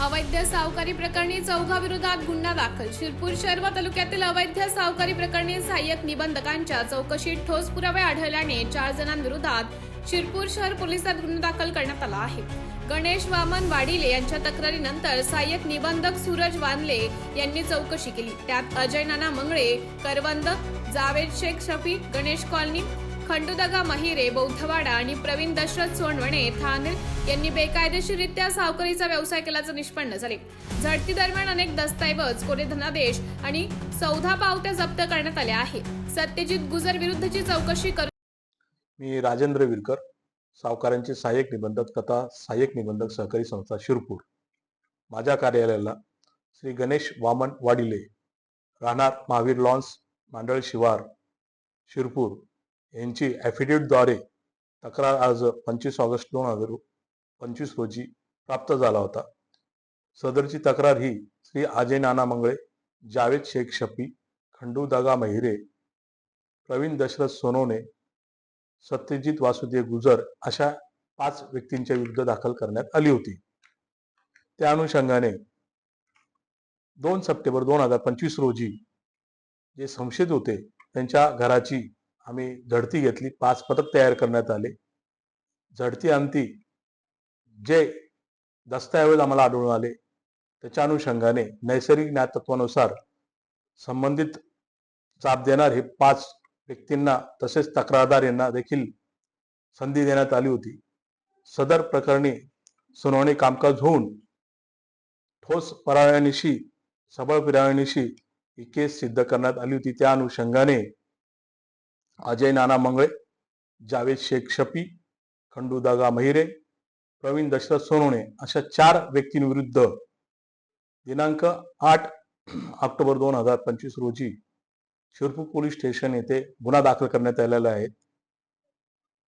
अवैध सावकारी प्रकरणी चौघा विरोधात गुन्हा दाखल. शिरपूर शहर व तालुक्यातील अवैध सावकारी प्रकरणी सहाय्यक निबंधकांच्या चौकशीत ठोस पुरावे आढळल्याने चार जणांविरोधात शिरपूर शहर पोलिसात गुन्हा दाखल करण्यात आला आहे. गणेश वामन वाडिले यांच्या तक्रारीनंतर सहाय्यक निबंधक सूरज वानले यांनी चौकशी केली. त्यात अजय नाना मंगळे करवंद जावेद शेख शफी गणेश कॉलनी खंडूदगा महिरे बौद्धवाडा आणि प्रवीण दशरथ सोनवणे ठाणे यांनी बेकायदेशीररित्या सावकारीचा व्यवसाय केल्याचं निष्पन्न झाले. झडती दरम्यान अनेक दस्तऐवज कोरे धनादेश आणि चौदा पावत्या जप्त करण्यात आल्या आहेत. सत्यजित गुजर विरुद्धची चौकशी करून मी राजेंद्र विरकर सावकारांचे सहाय्यक निबंधक तथा सहाय्यक निबंधक सहकारी संस्था शिरपूर. माझ्या कार्यालयाला श्री गणेश वामन वाडिले राहणार महावीर लॉन्स मांडळ शिवार शिरपूर यांची ॲफिडेविटद्वारे तक्रार अर्ज पंचवीस ऑगस्ट दोन हजार पंचवीस रोजी प्राप्त झाला होता. सदरची तक्रार ही श्री अजय नाना मंगळे जावेद शेख शफी खंडू दगा महिरे प्रवीण दशरथ सोनवणे सत्यजित वासुदेव गुजर अशा पाच व्यक्तींच्या विरुद्ध दाखल करण्यात आली होती. त्या अनुषंगाने दोन सप्टेंबर दोन हजार पंचवीस रोजी जे संशयित होते त्यांच्या घराची आम्ही झडती घेतली. पाच पथक तयार करण्यात आले. झडती अंती जे दस्तऐवज आम्हाला आढळून आले. त्याच्या अनुषंगाने नैसर्गिक न्यायतत्वानुसार संबंधित चाप देणार हे पाच व्यक्तींना तसेच तक्रारदार यांना देखील संधी देण्यात आली होती. सदर प्रकरणी सुनावणी कामकाज होऊन ठोस पुराव्यानिशी सबळ पुराव्यानिशी ही केस सिद्ध करण्यात आली होती. त्या अनुषंगाने अजय नाना मंगळे जावेद शेख शफी खंडू दागा महिरे प्रवीण दशरथ सोनवणे अशा चार व्यक्तींविरुद्ध दिनांक आठ ऑक्टोबर दोन हजार पंचवीस रोजी शिरपूर पोलीस स्टेशन येथे गुन्हा दाखल करण्यात आलेला आहे.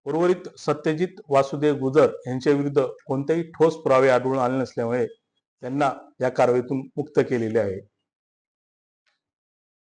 उर्वरित सत्यजित वासुदेव गुजर यांच्या विरुद्ध कोणतेही ठोस पुरावे आढळून आले नसल्यामुळे त्यांना या कारवाईतून मुक्त केलेले आहे.